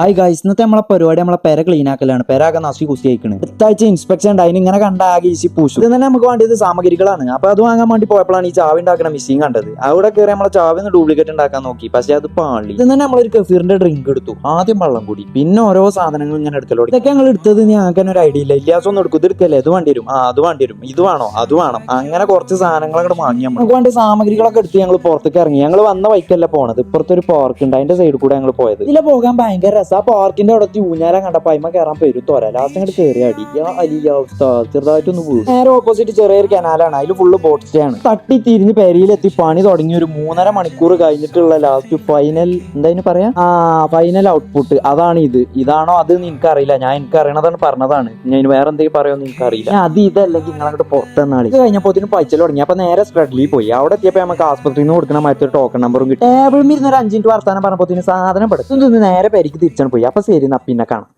Hi guys ഇന്നത്തെ നമ്മളെ പരിപാടി നമ്മളെ പെര ക്ലീൻ ആക്കലാണ്. പെര ആകെ നസി കുസ്തി അയക്കണ് അടുത്താഴ്ച ഇൻസ്പെക്ഷൻ ഉണ്ടായി ഇങ്ങനെ കണ്ട ആകെ ഈസി പൂശു. ഇത് തന്നെ നമുക്ക് വേണ്ടിയത് സാമഗ്രികളാണ്. അപ്പൊ അത് വാങ്ങാൻ വേണ്ടി പോയപ്പോഴാണ് ഈ ചാവി ഉണ്ടാക്കുന്ന മിസ്സിങ് കണ്ടത്. അവിടെ കയറി നമ്മളെ ചാവിന്ന് ഡ്യൂപ്ലിക്കേറ്റ് ഉണ്ടാക്കാൻ നോക്കി. പക്ഷെ അത് പാളി. ഇത് തന്നെ നമ്മളൊരു കഫീറിന്റെ ഡ്രിങ്ക് എടുത്തു. ആദ്യം വെള്ളം കൂടി. പിന്നെ ഓരോ സാധനങ്ങൾ ഇങ്ങനെ എടുക്കലോ ഇതൊക്കെ ഞങ്ങൾ എടുത്തത് ഞങ്ങൾക്ക് ഒരു ഐഡിയ ഇല്ല. ഇല്ലാസം ഒന്നും എടുക്കും. ഇത് എടുക്കല്ലേ? ഇത് വേണ്ടി വരും. ആ അത് വേണ്ടി വരും. ഇത് വേണോ? അത് വേണം. അങ്ങനെ കുറച്ച് സാധനങ്ങൾ അങ്ങോട്ട് വാങ്ങി. നമുക്ക് വേണ്ടി സാമഗ്രികളൊക്കെ എടുത്ത് ഞങ്ങൾ പുറത്തേക്ക് ഇറങ്ങി. ഞങ്ങൾ വന്ന വൈക്കല്ല പോണത്. ഇപ്പുറത്തൊരു പാർക്ക് ഉണ്ട്. അതിന്റെ സൈഡിൽ കൂടെ ഞങ്ങൾ പോയത്. ഇതിലെ പോകാൻ ഭയങ്കര രസം. ആ പാർക്കിന്റെ അവിടെ ഊഞ്ഞാല കണ്ടപ്പോ അയിമ കയറാൻ പെരും തോര. ലാസ്റ്റ് അങ്ങോട്ട് കയറി അടി യാ അലിയ അവസ്ഥ. ചെറുതായിട്ടൊന്ന് പോകും നേരെ ഓപ്പോസിറ്റ് ചെറിയൊരു കനാലാണ് അതിൽ ഫുള്ള് ബോട്ട് സ്റ്റേ ആണ്. തട്ടി തിരിഞ്ഞ് പെരിയിലെത്തി. പണി തുടങ്ങി. ഒരു മൂന്നര മണിക്കൂർ കഴിഞ്ഞിട്ടുള്ള ലാസ്റ്റ് ഫൈനൽ എന്താ പറയാ? ആ ഫൈനൽ ഔട്ട്പുട്ട് അതാണ് ഇത്. ഇതാണോ? അത് എനിക്കറിയില്ല. ഞാൻ എനിക്ക് അറിയണതാണ് പറഞ്ഞതാണ് ഞാൻ വേറെ എന്തെങ്കിലും പറയുമെന്ന് എനിക്കറിയില്ല. അറിയില്ല അത് ഇതല്ലെങ്കിൽ നിങ്ങൾ അങ്ങോട്ട് പുറത്തെന്നാളി ഇത് കഴിഞ്ഞപ്പോ ഇതിന് പൈസ തുടങ്ങി. അപ്പൊ നേരെ സ്പ്രെഡിൽ പോയി. അവിടെ എത്തിയപ്പോ നമുക്ക് ആസ്പത്രിയിൽ നിന്ന് കൊടുക്കണ മറ്റൊരു ടോക്കൺ നമ്പറും കിട്ടി. ടേബിളിൽ ഇരുന്ന് ഒരു അഞ്ചിന്റെ വർത്താനം പറഞ്ഞപ്പോ സാധനം പെടുത്തും നേരെ പെരിക്ക് തിരിച്ചാണ് പോയി. അപ്പൊ ശരി എന്നാ പിന്നെ കാണാം.